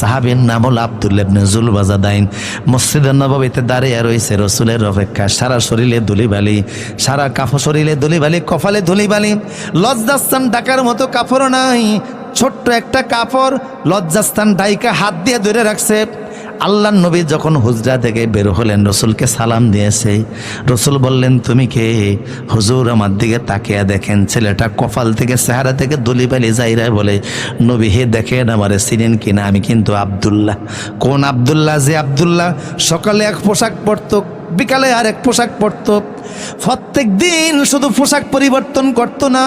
সাহাবীর নাম হল আবদুল্লাবনে জুলবাজাদাইন। মসজিদের নবাবিতে দাঁড়িয়ে রয়েছে রসুলের অপেক্ষা। সারা শরীরে ধুলিবালি, সারা কাফ শরীরে ধুলিবালি, কপালে ধুলিবালি। লজ্জাস্তান ডাকার মতো কাপড় নাই। ছোট্ট একটা কাপড় লজ্জাস্তান ডাইকা হাত দিয়ে ধরে রাখছে। আল্লাহ নবী যখন হুজরা থেকে বের হলেন, রসুলকে সালাম দিয়েছে। রসুল বললেন, তুমি কে? হুজুর আমার দিকে তাকিয়া দেখেন, ছেলেটা কপাল থেকে সেহারা থেকে দলিবালি যাইরা বলে, নবী হে দেখেন আমারে চিনেন কিনা? আমি কিন্তু আবদুল্লাহ। কোন আবদুল্লাহ? যে আবদুল্লাহ, সকালে এক পোশাক পরতো বিকালে আর এক পোশাক পরতো। প্রত্যেক দিন শুধু পোশাক পরিবর্তন করতো না।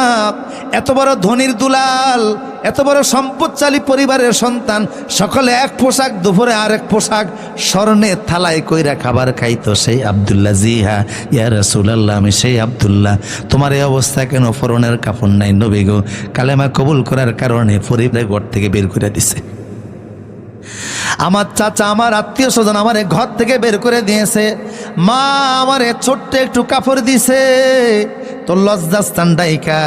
এত বড় ধনির দুলাল, এত বড় সম্পদশালী পরিবারের সন্তান, সকালে এক পোশাক, দুপুরে আর এক পোশাক, স্বর্ণে থালায় কইরা খাবার খাইতো সেই আবদুল্লাহ। জি হা ইয়া রসুলাল্লাহ, আমি সেই আবদুল্লাহ। তোমার এই অবস্থা কেন ফরনের কাপড় নাই নবী গো? কালেমা কবুল করার কারণে পরিবারের ঘর থেকে বের করে দিছে। আমার চাচা, আমার আত্মীয় স্বজন আমার ঘর থেকে বের করে দিয়েছে। মা আমারে ছোট্ট একটু কাপড় দিছে। তো লজ্জাস্থান ডাইকা,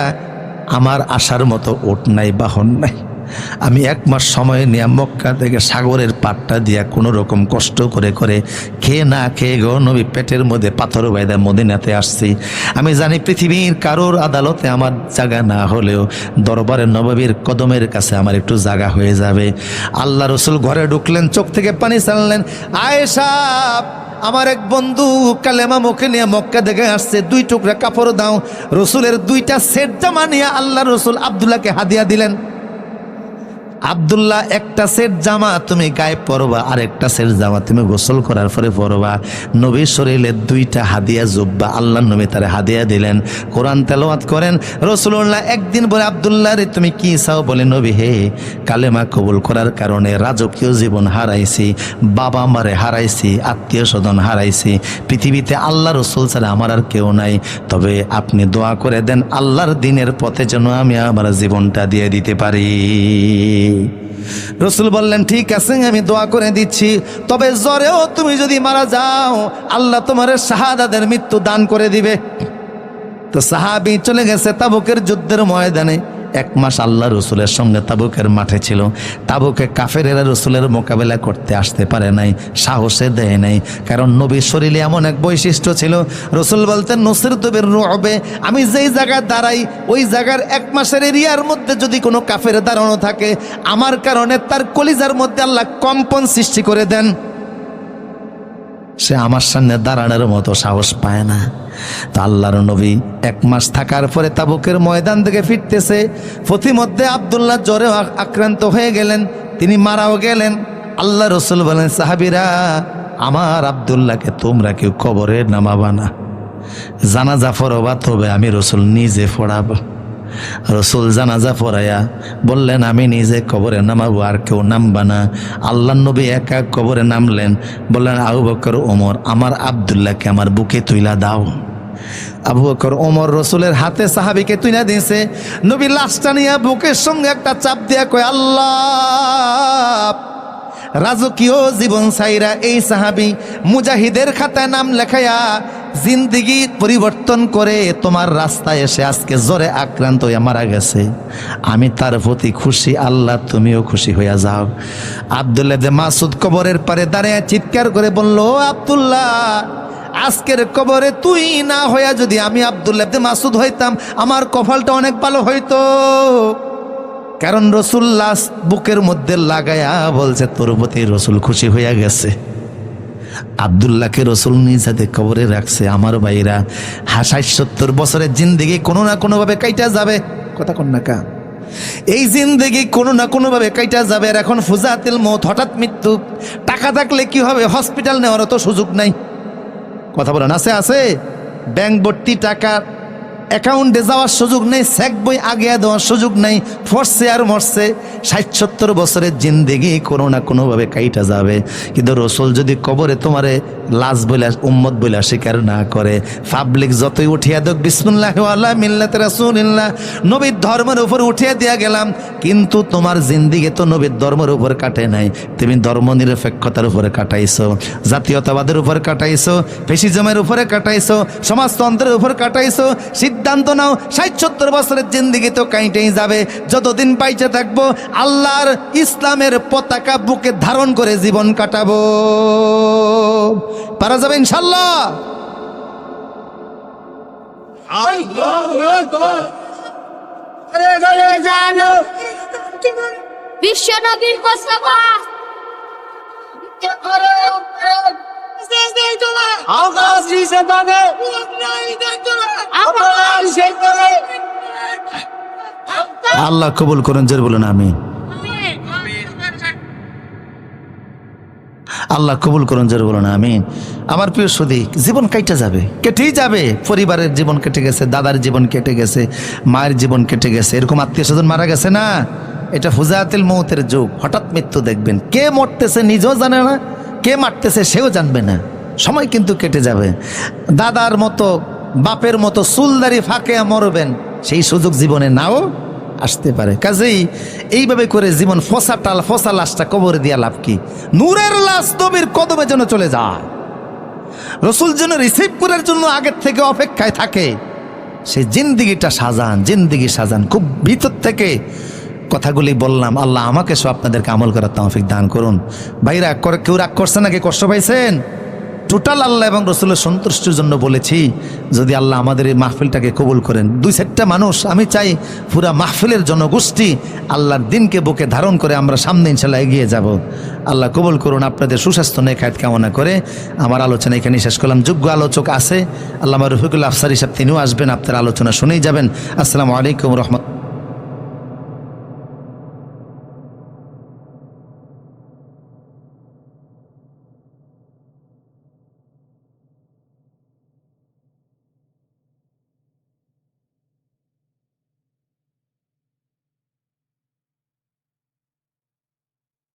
আমার আসার মতো ওট নাই, বাহন নাই। আমি এক মাস সময় নিয়ে মক্কা থেকে সাগরের পাটটা দিয়া কোনো রকম কষ্ট করে করে খেয়ে না খেয়ে গো নবী পেটের মধ্যে পাথর বাইদা মদিনাতে আসছি। আমি জানি পৃথিবীর কারোর আদালতে আমার জায়গা না হলেও দরবারের নবাবীর কদমের কাছে আমার একটু জায়গা হয়ে যাবে। আল্লাহ রসুল ঘরে ঢুকলেন, চোখ থেকে পানি চাললেন আয়েশা, আমার এক বন্ধু কালেমা মুখে নিয়ে মক্কা দেখে আসছে, দুই টুকরা কাপড় দাও। রসুলের দুইটা সেট জামা নিয়ে আল্লাহ রসুল আবদুল্লাহকে হাদিয়া দিলেন। আবদুল্লাহ, একটা সেট জামা তুমি গায়ে পরবা আর একটা সেট জামা তুমি গোসল করার পরে পরবা। নবী শরীরে দুইটা হাদিয়া জুব্বা, আল্লাহ নবী তারে হাদিয়া দিলেন। কোরআন তেলাওয়াত করেন রসুল্লাহ একদিন বলে, আবদুল্লাহ রে, তুমি কি চাও? বলে, নবী, হে, কালেমা কবুল করার কারণে রাজকীয় জীবন হারাইছি, বাবা মারে হারাইছি আত্মীয় স্বজন হারাইছি। পৃথিবীতে আল্লাহ রসুল ছাড়া আমার আর কেউ নাই। তবে আপনি দোয়া করে দেন, আল্লাহর দিনের পথে যেন আমি আমার জীবনটা দিয়ে দিতে পারি। রসুল বললেন, ঠিক আছে, আমি দোয়া করে দিচ্ছি। তবে জ্বরেও তুমি যদি মারা যাও, আল্লাহ তোমার শাহাদাদের মৃত্যু দান করে দিবে। তো সাহাবি চলে গেছে তাবুকের যুদ্ধের ময়দানে। এক মাস আল্লাহ রসুলের সঙ্গে তাবুকের মাঠে ছিল। তাবুকে কাফেরেরা রসুলের মোকাবেলা করতে আসতে পারে নাই, সাহসে দেয় নাই। কারণ নবীর শরীরে এমন এক বৈশিষ্ট্য ছিল, রসুল বলতেন, নসির তবের রবে আমি যেই জায়গায় দাঁড়াই, ওই জায়গার এক মাসের এরিয়ার মধ্যে যদি কোনো কাফের দাঁড়ানো থাকে, আমার কারণে তার কলিজার মধ্যে আল্লাহ কম্পন সৃষ্টি করে দেন। সে আমার সামনে দাঁড়ানোর মতো সাহস পায় না। তো আল্লাহর নবী এক মাস থাকার পরে তাবুকের ময়দান থেকে ফিরতেছে। মধ্যে আবদুল্লাহ জ্বরে আক্রান্ত হয়ে গেলেন, তিনি মারাও গেলেন। আল্লাহ রসুল বলেন, সাহাবিরা, আমার আবদুল্লাহকে তোমরা কেউ কবরে নামাবা না। জানাজা ফরবা তবে আমি রসুল নিজে ফোড়াবো। রসুল জানাজা পড়াইয়া বললেন, আমি নিজে কবরে নামাবো আর কেউ নামবা না। আল্লাহ নবী একা কবরে নামলেন। বললেন, আবু বকর, ওমর, আমার আবদুল্লাহকে আমার বুকে তুইলা দাও। আবু বকর, ওমর রসুলের হাতে সাহাবিকে তুইলা দিয়েছে। নবী লাশটা নিয়ে বুকের সঙ্গে একটা চাপ দিয়া কয়, আল্লাহ, রাজকীয় জীবন সাইরা এই সাহাবি মুজাহিদের খাতায় নাম লেখায়া জিন্দিগি পরিবর্তন করে তোমার রাস্তায় এসে আজকে জ্বরে আক্রান্ত হয়ে মারা গেছে। আমি তার প্রতি খুশি, আল্লাহ তুমিও খুশি হইয়া যাও। আবদুল্লাহ মাসুদ কবরের পারে দাঁড়িয়ে চিৎকার করে বলল, "ও আব্দুল্লাহ, আজকের কবরে তুই না হইয়া যদি আমি আবদুল্লাহ মাসুদ হইতাম, আমার কপালটা অনেক ভালো হইতো। কারণ রসুল্লাহ বুকের মধ্যে লাগায়া বলছে, তোর প্রতি রসুল খুশি হইয়া গেছে। আবদুল্লাহকে রসুল নিজাতে কবরে রাখছে। আমার ভাইরা হাসাই সত্তর বছরের জিন্দিগি কোনো না কোনোভাবে কাইটা যাবে। কথা কন্যা না কা। এই জিন্দেগি কোনো না কোনোভাবে কাইটা যাবে আর এখন ফুজাতিল মত হঠাৎ মৃত্যু। টাকা থাকলে কি হবে? হসপিটাল নেওয়ার তো সুযোগ নাই। কথা বলেন, আছে আছে? ব্যাংক ভর্তি টাকা অ্যাকাউন্টে যাওয়ার সুযোগ নেই স্যাক বই আগে দেওয়ার সুযোগ নেই ফরছে আর মরছে ষাট সত্তর বছরের জিন্দেগি কোনো না কোনোভাবে কাইটা যাবে। কিন্তু রসুল যদি কবরে তোমারে লাজ বইলা, উম্মত বইলা স্বীকার না করে। পাবলিক যতই উঠিয়া দেখ বিসমুল্লাহ আল্লাহ মিল্লাতে রাসূলিল্লাহ, নবীর ধর্মের উপর উঠিয়া দিয়া গেলাম। কিন্তু তোমার জিন্দিগি তো নবীর ধর্মের উপর কাটে নাই। তুমি ধর্ম নিরপেক্ষতার উপরে কাটাইছো, জাতীয়তাবাদের উপর কাটাইছো, ফেসিজমের উপরে কাটাইছো, সমাজতন্ত্রের উপর কাটাইছো। সিদ্ধান্ত নাও ষাট সত্তর বছরের জিন্দিগি তো কাইটেই যাবে। যতদিন পাইতে থাকব, আল্লাহর ইসলামের পতাকা বুকে ধারণ করে জীবন কাটাবো। পারা যাবে ইনশাল্লাহ। বিশ্ব নবীর মোস্তফা আল্লাহ কবুল করুন জোর বলুন আমি আল্লাহ কবুল করুন, জোর বলুন আমি আমার প্রিয় সুদী জীবন কাইটা যাবে, কেটেই যাবে। পরিবারের জীবন কেটে গেছে, দাদার জীবন কেটে গেছে, মায়ের জীবন কেটে গেছে। এরকম আত্মীয় স্বজন মারা গেছে না? এটা ফুজাতিল মৌতের যুগ, হঠাৎ মৃত্যু দেখবেন। কে মরতেছে নিজেও জানে না, কে মারতেছে সেও জানবে না। সময় কিন্তু কেটে যাবে। দাদার মতো, বাপের মতো চুলদারি ফাঁকে মরবেন, সেই সুযোগ জীবনে নাও। আসতে পারে। কাজেই এইভাবে করে জীবন ফসা টাল ফসা লাশটা কবরে দিয়া লাভ কি? নূরের লাশ নবীর কদমে যেন চলে যায়। রসুল যেন রিসিভ করার জন্য আগের থেকে অপেক্ষায় থাকে সেই জিন্দিগিটা সাজান, জিন্দিগি সাজান। খুব ভিতর থেকে কথাগুলি বললাম, আল্লাহ আমাকে সব আপনাদেরকে আমল করার তৌফিক দান করুন। ভাইরা কেউ রাগ করছে নাকি? কষ্ট পাইছেন? টোটাল আল্লাহ এবং রসুলের সন্তুষ্টির জন্য বলেছি, যদি আল্লাহ আমাদের এই মাহফিলটাকে কবুল করেন। দুই চারটা মানুষ, আমি চাই পুরা মাহফিলের জনগোষ্ঠী আল্লাহর দিনকে বুকে ধারণ করে আমরা সামনে ইনশাল্লাহ এগিয়ে যাব। আল্লাহ কবুল করুন, আপনাদের সুস্বাস্থ্য নেখায়ত কামনা করে আমার আলোচনা এখানে শেষ করলাম। যোগ্য আলোচক আছে আল্লাহ রফিকুল আফসার হিসাব তিনিও আসবেন, আপনার আলোচনা শুনেই যাবেন। আসসালামু আলাইকুম রহমত